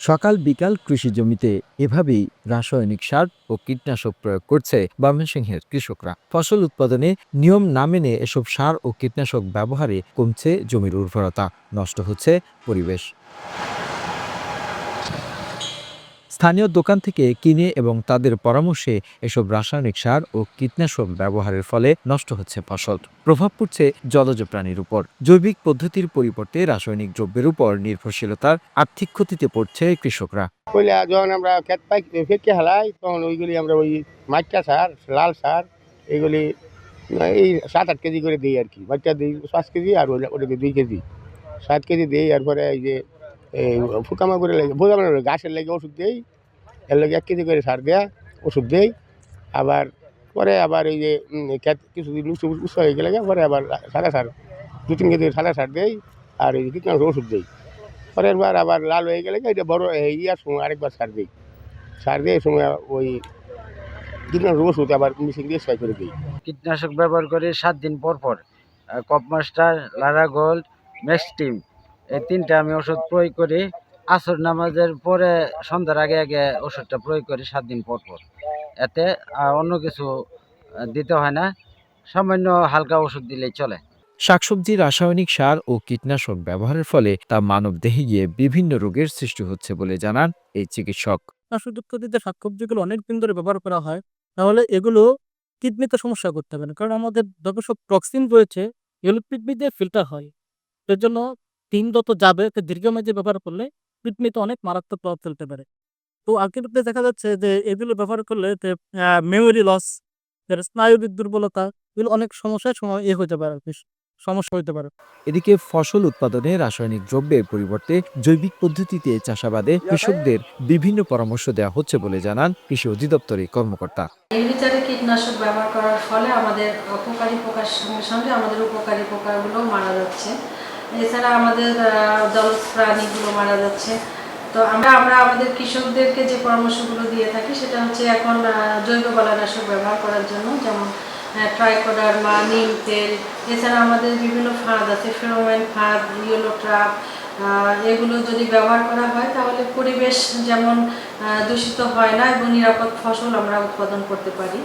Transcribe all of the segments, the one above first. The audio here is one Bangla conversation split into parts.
সকাল বিকাল কৃষি জমিতে এভাবেই রাসায়নিক সার ও কীটনাশক প্রয়োগ করছে ময়মনসিংহের কৃষকরা। ফসল উৎপাদনে নিয়ম না মেনে এসব সার ও কীটনাশক ব্যবহারে কমছে জমির উর্বরতা। নষ্ট হচ্ছে পরিবেশ। স্থানীয় দোকান থেকে কিনে এবং তাদের পরামর্শে এসব রাসায়নিক সার ও কীটনাশক ব্যবহারের ফলে নষ্ট হচ্ছে ফসল। প্রভাব পড়ছে জলজ প্রাণীর উপর। জৈবিক পদ্ধতির পরিবর্তে রাসায়নিক দ্রব্যের উপর নির্ভরশীলতার আর্থিক ক্ষতিতে পড়ছে কৃষকরা। পয়লা যখন আমরা ক্ষেত পাই, ফেটকে হেলাই, তখন ওইগুলি আমরা ওই মাটিটা সার, লাল সার, এগুলি এই সাত আট কেজি করে দিই আর কি। মাটিটা দিই পাঁচ কেজি আর ওটাকে দুই কেজি। সাত কেজি দিই, এরপরে এই যে এই ফুকামাগুড়ের লাগে বোঝানো গাছের লাগে ওষুধ দেই, এর লাগে এক কেজি করে সার দেয়া, ওষুধ দেই, আবার পরে আবার এই যে কিছুদিন উঁচু হয়ে গেলে পরে আবার সাদা সার, দু তিন কেজি সাদা সার দেই, আর এই কীটনাশক ওষুধ দেই। পরের বার আবার লাল হয়ে গেলে এটা বড় ইয়ার সময় আরেকবার সার দিই। সার দিয়ে সময় ওই কীটনাশক ওষুধ আবার মিশিয়ে দিয়ে স্প্রে করে দিই। কীটনাশক ব্যবহার করে সাত দিন পর পর কপ মাস্টার, লারা গোল্ড ম্যাক্সটিম এই তিনটা আমি ওষুধ প্রয়োগ করি। আসর নামাজের পরে সন্ধ্যার আগে আগে ওষুধটা প্রয়োগ করি সাত দিন পর পর। এতে অন্য কিছু দিতে হয় না। সামান্য হালকা ওষুধ দিলেই চলে। শাকসবজি রাসায়নিক সার ও কীটনাশক ব্যবহারের ফলে তা মানব দেহে গিয়ে বিভিন্ন রোগের সৃষ্টি হচ্ছে বলে জানান এই চিকিৎসক। পদ্ধতিতে শাকসবজিগুলো অনেক দিন ধরে ব্যবহার করা হয়। তাহলে এগুলো কিডনিতে সমস্যা করতে পারে না। কারণ আমাদের যত সব টক্সিন রয়েছে এগুলো কিডনি দিয়ে ফিল্টার হয়। এর জন্য দিন যত যাবে দীর্ঘমেয়াদী ব্যবহার করলে কিডনিতে অনেক মারাত্মক প্রভাব ফেলতে পারে। তো আগের দিনে দেখা যাচ্ছে যে এগুলো ব্যবহার করলে মেমোরি লস স্নায়ুবিক দুর্বলতা এগুলো অনেক সমস্যার সময় এ হতে পারে আর কি সমস্যা হতে পারে। এদিকে ফসল উৎপাদনে রাসায়নিক দ্রব্যের পরিবর্তে জৈবিক পদ্ধতিতে চাষাবাদে কৃষকদের বিভিন্ন পরামর্শ দেওয়া হচ্ছে বলে জানান কৃষি অধিদপ্তরের কর্মকর্তা। কীটনাশক ব্যবহার করার ফলে আমাদের অপকারী পোকার সঙ্গে সঙ্গে আমাদের উপকারী পোকাগুলো মারা যাচ্ছে। এছাড়া আমাদের জলজ প্রাণীগুলো মারা যাচ্ছে। তো আমরা আমরা আমাদের কৃষকদেরকে যে পরামর্শগুলো দিয়ে থাকি, সেটা হচ্ছে এখন জৈব বালানাশক ব্যবহার করার জন্য, যেমন ট্রাইকোডার্মা নিম তেল, এছাড়া আমাদের বিভিন্ন ফাঁদ আছে, ফেরোমেন ফাঁদ ইয়েলো ট্রাপ এগুলো যদি ব্যবহার করা হয়, তাহলে পরিবেশ যেমন দূষিত হয় না, এবং নিরাপদ ফসল আমরা উৎপাদন করতে পারি।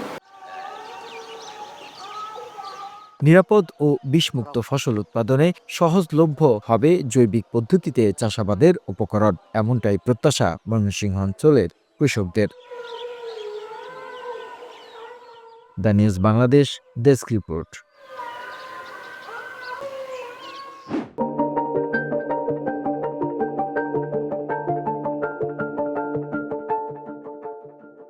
নিরাপদ ও বিষমুক্ত ফসল উৎপাদনে সহজলভ্য হবে জৈবিক পদ্ধতিতে চাষাবাদের উপকরণ, এমনটাই প্রত্যাশা ময়মনসিংহ অঞ্চলের কৃষকদের। The news Bangladesh, desk report.